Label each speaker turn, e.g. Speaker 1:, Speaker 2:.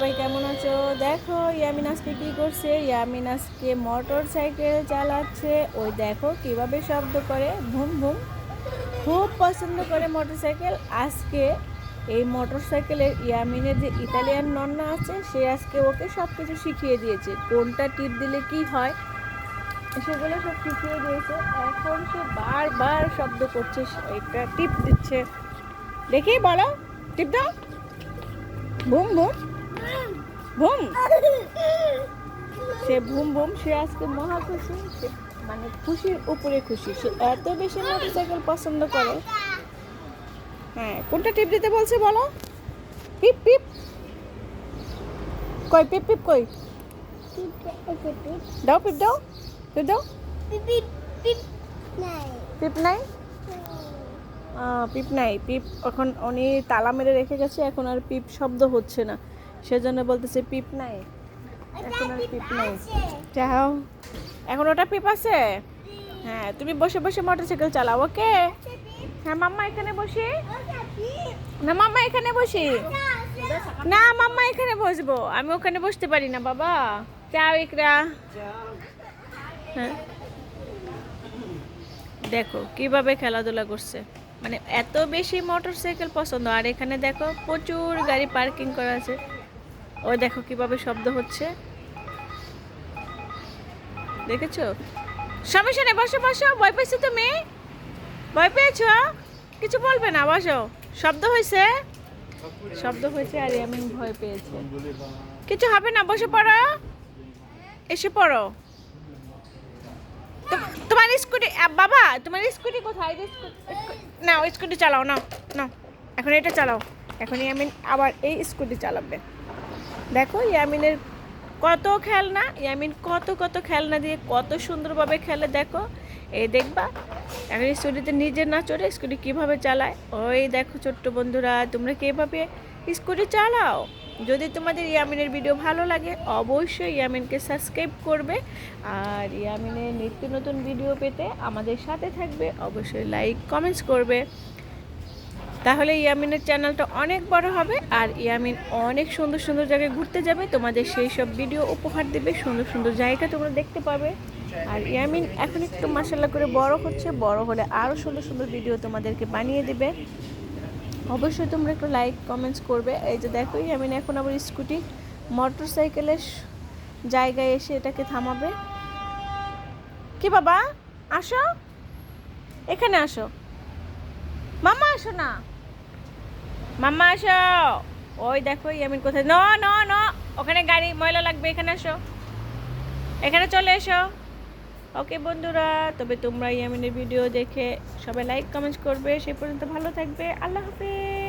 Speaker 1: সবাই কেমন আছো? দেখো, ইয়ামিন আজকে কী করছে? ইয়ামিন আজকে মোটর সাইকেল চালাচ্ছে। ওই দেখো কীভাবে শব্দ করে, ভুম ভুম। খুব পছন্দ করে মোটর সাইকেল। আজকে এই মোটর সাইকেলের ইয়ামিনের যে ইতালিয়ান নন্না আছে, সে আজকে ওকে সব কিছু শিখিয়ে দিয়েছে। কোনটা টিপ দিলে কি হয়, সেগুলো সব শিখিয়ে দিয়েছে। এখন সে বারবার শব্দ করছে, একটা টিপ দিচ্ছে। দেখি বলো, টিপ দাও। বুম বুম বুম সে ভুম ভুম, সে আজকে মহা খুশি। মানে খুশির উপরে খুশি। সে এত বেশি মোটরসাইকেল পছন্দ করে। হ্যাঁ কোনটা টিপ দিতে বলছে বলো? পিপ পিপ। কই, পিপ পিপ কই? দাও, পিপ দাও পিপ দাও। পিপ নাই? পিপ নাই। পিপ এখন উনি তালা মেরে রেখে গেছে, এখন আর পিপ শব্দ হচ্ছে না। সেজন্য বলতেছে পিপ নাই। এখন আর পিপ নাই। যাও। এখন ওটা পিপ আছে? হ্যাঁ তুমি বসে বসে মোটরসাইকেল চালাও, ওকে? হ্যাঁ মাম্মা এখানে বসি। না, মাম্মা এখানে বসি। না, মাম্মা এখানে বসবো। আমি ওখানে বসতে পারি না, বাবা। যাও, ইকরা। হ্যাঁ। দেখো, কীভাবে খেলাধুলা করছে। মানে এত বেশি মোটরসাইকেল পছন্দ। আর এখানে দেখো প্রচুর গাড়ি পার্কিং করা আছে। ওই দেখো কীভাবে শব্দ হচ্ছে। দেখেছ? সমস্যা নেই বসো বসো, ভয় পেয়েছ তুমি? ভয় পেয়েছ? কিছু বলবে না, বসো। শব্দ হয়েছে? শব্দ হয়েছে আর আমি ভয় পেয়েছে। কিছু হবে না, বসে পড়ো। এসে পড়ো। তোমার স্কুটি বাবা, তোমার স্কুটি কোথায়? না, ওই স্কুটি চালাও না না এখন এটা চালাও। এখনই আমি আবার এই স্কুটি চালাবে। দেখো, ইয়ামিনের কত খেলনা, ইয়ামিন কত কত খেলনা দিয়ে কত সুন্দরভাবে খেলে, দেখো। এই দেখবা, এখন স্কুটিতে নিজে না চড়ে স্কুটি কীভাবে চালায়? ওই দেখো ছোট্ট বন্ধুরা, তোমরা কীভাবে স্কুটি চালাও? যদি তোমাদের ইয়ামিনের ভিডিও ভালো লাগে, অবশ্যই ইয়ামিনকে সাবস্ক্রাইব করবে। আর ইয়ামিনের নিত্য নতুন ভিডিও পেতে আমাদের সাথে থাকবে, অবশ্যই লাইক, কমেন্টস করবে। তাহলে ইয়ামিনের চ্যানেলটা অনেক বড় হবে আর ইয়ামিন অনেক সুন্দর সুন্দর জায়গায় ঘুরতে যাবে। তোমাদের সেই সব ভিডিও উপহার দেবে, সুন্দর সুন্দর জায়গা তোমরা দেখতে পাবে। আর ইয়ামিন এখন একটু মাসাল্লা করে বড় হচ্ছে, বড় হলে আরও সুন্দর সুন্দর ভিডিও তোমাদেরকে বানিয়ে দেবে। অবশ্যই তোমরা একটু লাইক কমেন্টস করবে। এই যে দেখো, ইয়ামিন এখন আবার স্কুটি মোটর সাইকেলের জায়গায় এসে এটাকে থামাবে। কি বাবা? আসো। এখানে আসো। আসো না। মাম্মা আসো। ওই দেখো ইয়ামিন কোথায়। ন ন ন। ওখানে গাড়ি, ময়লা লাগবে, এখানে আসো। এখানে চলে এসো। ওকে বন্ধুরা, তবে তোমরা ইয়ামিনের ভিডিও দেখে সবাই লাইক কমেন্ট করবে। সেই পর্যন্ত ভালো থাকবে। আল্লাহ হাফেজ।